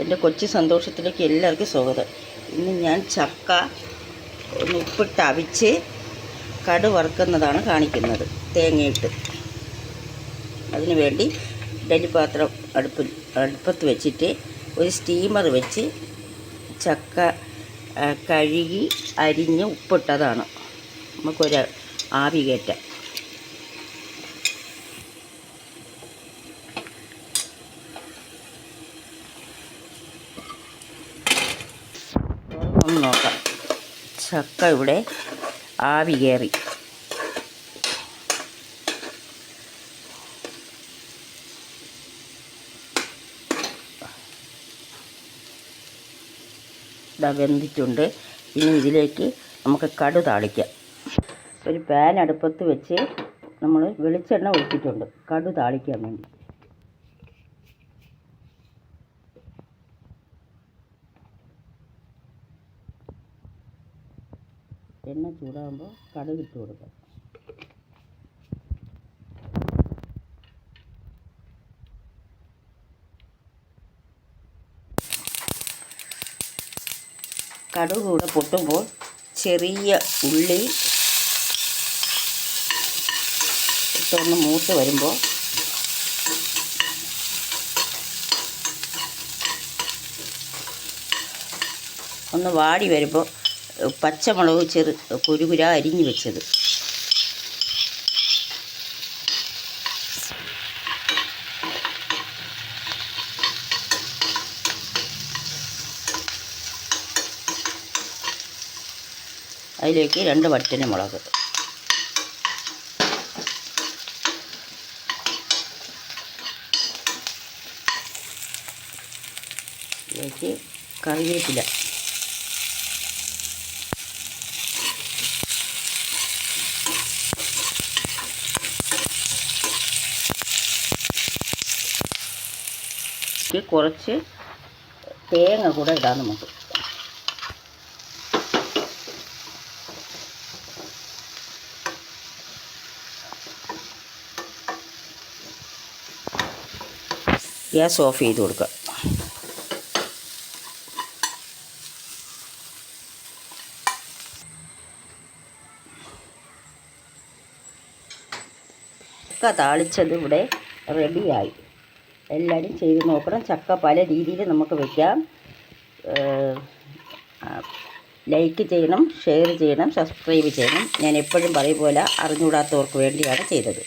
എന്റെ കൊച്ചു സന്തോഷത്തിലേക്ക് എല്ലാവർക്കും സ്വാഗതം. ഇന്ന് ഞാൻ ചക്ക ഒന്ന് ഉപ്പിട്ട് അവിച്ച് കടു വറുക്കുന്നതാണ് കാണിക്കുന്നത് തേങ്ങയിട്ട്. അതിനു വേണ്ടി ഇഡലി പാത്രം അടുപ്പിൽ അടുപ്പത്ത് വെച്ചിട്ട് ഒരു സ്റ്റീമർ വെച്ച് ചക്ക കഴുകി അരിഞ്ഞ് ഉപ്പിട്ടതാണ്. നമുക്കൊരു ആവി കയറ്റാം. ഒന്ന് നോക്കാം. ചക്ക ഇവിടെ ആവി കയറി. വെന്തിട്ടുണ്ട്. ഇനി ഇതിലേക്ക് നമുക്ക് കടു താളിക്കാം. ഒരു പാൻ അടുപ്പത്ത് വെച്ച് നമ്മൾ വെളിച്ചെണ്ണ ഒഴിച്ചിട്ടുണ്ട്. കടു താളിക്കാൻ വേണ്ടി. എണ്ണ ചൂടാകുമ്പോൾ കടുക് ഇട്ട് കൊടുക്കാം. കടുക് കൂടെ പൊട്ടുമ്പോൾ ചെറിയ ഉള്ളി ഇട്ടൊന്ന് മൂത്ത് വരുമ്പോൾ ഒന്ന് വാടി വരുമ്പോൾ പച്ചമുളക് ചെറു കുരുകുര അരിഞ്ഞു വെച്ചത്. അതിലേക്ക് രണ്ട് വറ്റന മുളക്. കറിവേപ്പില. ഇതിലേക്ക് കുറച്ച് തേങ്ങ കൂടെ ഇടാം നമുക്ക്. ഗ്യാസ് ഓഫ് ചെയ്ത് കൊടുക്കുക താളിച്ചത് ഇവിടെ റെഡിയായി എല്ലാവരും ചെയ്ത് നോക്കണം. ചക്ക പല രീതിയിൽ നമുക്ക് വയ്ക്കാം ലൈക്ക് ചെയ്യണം ഷെയർ ചെയ്യണം സബ്സ്ക്രൈബ് ചെയ്യണം. ഞാൻ എപ്പോഴും പറയും പോലെ അറിഞ്ഞുകൂടാത്തവർക്ക് വേണ്ടിയാണ് ചെയ്തത്.